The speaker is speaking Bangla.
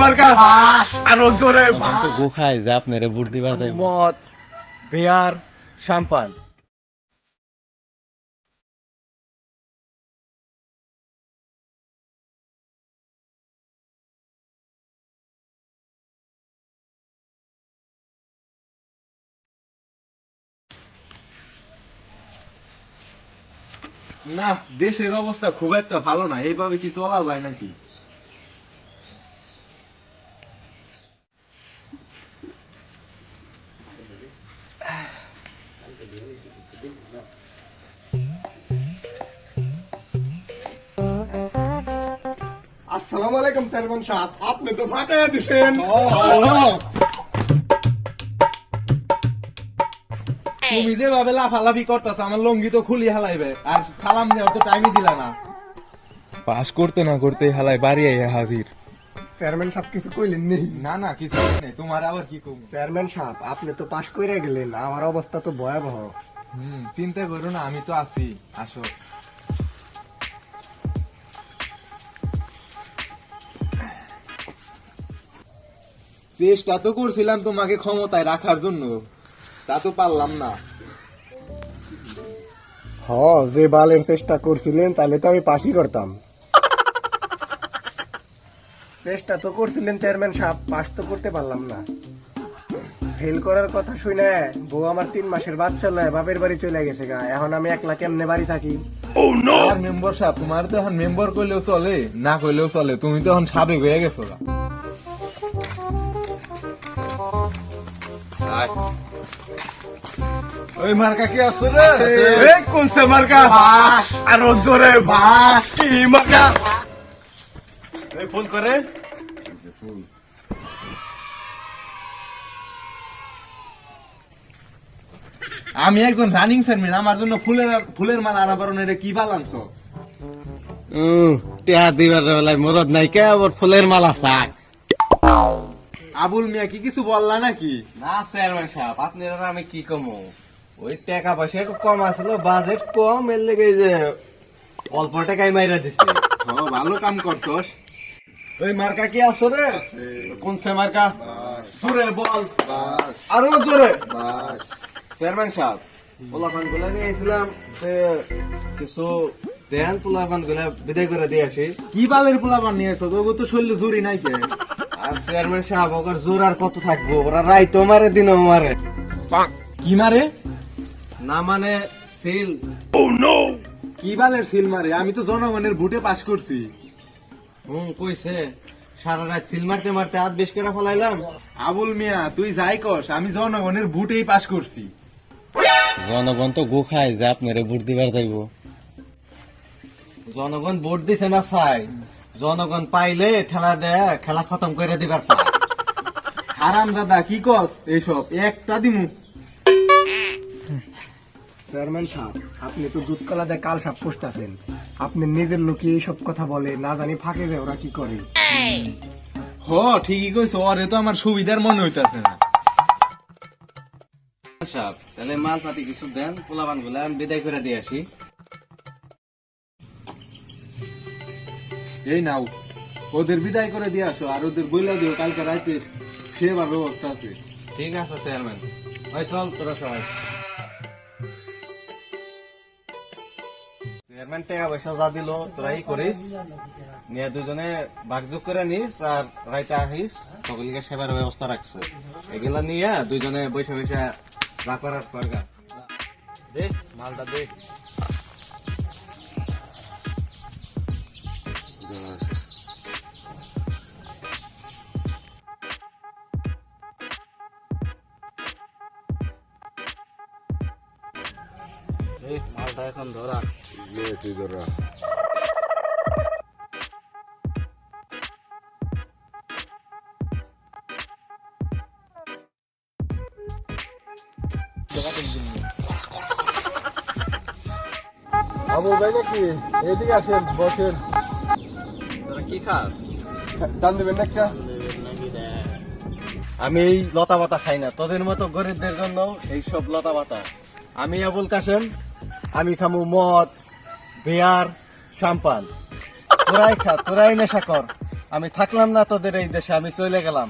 মার্কা। আরও জোরে গোখায় যে আপনারে বুট দিবার যাইব মদ বিয়ার শ্যাম্পান। না দেশের অবস্থা খুব একটা ভালো না। এইভাবে কি চলা যায় নাকি? আসসালামু আলাইকুম চেয়ারম্যান সাহেব। আপনি তো ফাটাইয়া দিছেন। তুমি যেভাবে লাফালাফি করতেছ আমার লঙ্গি তো খুলি হালাইবে। আর সালাম দেওয়ার তো টাইমই দিলা না। পাস করতে না করতে হালাই বাড়ি আইয়া হাজির। চেয়ারম্যান সাহেব কিছু কইলেন নেই না না কিছু নেই। তোমার আবার কি কম? চেয়ারম্যান সাহেব আপনি তো পাশ করে গেলেন আমার অবস্থা তো ভয়াবহ। হুম চিন্তা করো না আমি তো আছি। আসো। চেষ্টা তো করছিলাম তোমাকে ক্ষমতায় রাখার জন্য। তা তো পারলাম না। হ যে বালের চেষ্টা করছিলেন তাহলে তো আমি পাশই করতাম। চেষ্টা তো করছিলেন চেয়ারম্যান সাহেব পাস তো করতে পারলাম না। ফেল করার কথা শুনে বউ আমার তিন মাসের বাচ্চা লয় বাপের বাড়ি চলে গেছে গা। এখন আমি একলা কেমনে বাড়ি থাকি? আর মেম্বার সাহেব তোমার তো এখন মেম্বার করলেও চলে না করলেও চলে তুমি তো এখন সাবেক হয়ে গেছো গা। ওই মার্কা কি আছে রে? এই কোনছে মার্কা? আরও জোরে কি মার্কা? এই ফোন করে। আমি একজন রানিং ফ্যানমিন আমার জন্য ফুলের ফুলের মাল আনা পারো এটা কি বালামছো টেহা দিবার মরদ নাই কে আবার ফুলের মালা চাক আবুল মিয়া কি কিছু বললা নাকি? না চেয়ারম্যান সাহেব আপনার আমি কি কমো? ওই টাকা পয়সা একটু কম আসলো বাজেট কম এর লেগে যে অল্প টাকায় মাইরা দিচ্ছে ও ভালো কাম করছস। ওই মার্কা কি আছে রে? কোনছে মার্কা? জোরে বল। আরও জোরে। চেয়ারম্যান সাহেব পোলাপানগুলা নিয়ে এসেছিলাম যে কিছু দেন পোলাপানগুলা বিদায় করে দিয়ে আসি। কি বালের পোলাপান নিয়েছো তোকে তো শরীরে জুরি নাই কে। আর চেয়ারম্যান সাহেব ওর জোর আর কত থাকব? ওরা রাইতো মারে দিনও মারে। কি মারে? না মানে সিল কি বালের সিল মারে? আমি তো জনগণের ভোটে পাস করছি। হুম কইছে সারা রাত সিল মারতে মারতে হাত বেশ করে ফেলাইলাম। আবুল মিয়া তুই যাই কস আমি জনগণের ভোটেই পাস করছি। জনগণ তো গোখায় যে আপনারে ভোট দিবার যাইব। জনগণ ভোট দিছে না চাই জনগণ পাইলে ঠেলা দেয় খেলা খতম করে দিবার চাই। হারাম দাদা কি কস এইসব? একটা দিমু। চেয়ারম্যান সাহেব আপনি তো দুধ কলা দিয়ে কাল সাপ পুষতেছেন। আপনি নিজের লোকে এইসব কথা বলে না জানি ফাঁকে যায় ওরা কি করে? হ ঠিকই কইছ ওরে তো আমার সুবিধার মনে হইতাছে না। সাহেব তাহলে মাল পাতি কিছু দেন পোলাবানগুলা আমি বিদায় করে দিয়ে আসি। এই নাও, ওদের বিদায় করে দিয়ে আসো, আর ওদের বইলা দিও, কালকে রাইতে সেবার ব্যবস্থা আছে। ঠিক আছে, চেয়ারম্যান। ওই চল তোরা সবাই। চেয়ারম্যান টাকা পয়সা যা দিল, তোরাই করিস। নিয়ে দুজনে ভাগযোগ করে নিস, আর রাইতে আহিস, সকলকে সেবার ব্যবস্থা রাখছে। এগুলা নিয়ে দুজনে বসে বসে যা করার করগা দে, মালটা দে। এই মালটা এখন ধরা। আবু ভাই নাকি? এদিকে আসেন বসেন। কি খাস? দান দেবেন না একটা? আমি এই লতা পাতা খাই না। তোদের মতো গরিবদের জন্য এই সব লতা পাতা। আমি আবুল কাসেম আমি খামু মদ বিয়ার শ্যাম্পান। তোরাই খা তোরাই নেশা কর। আমি থাকলাম না তোদের এই দেশে আমি চলে গেলাম।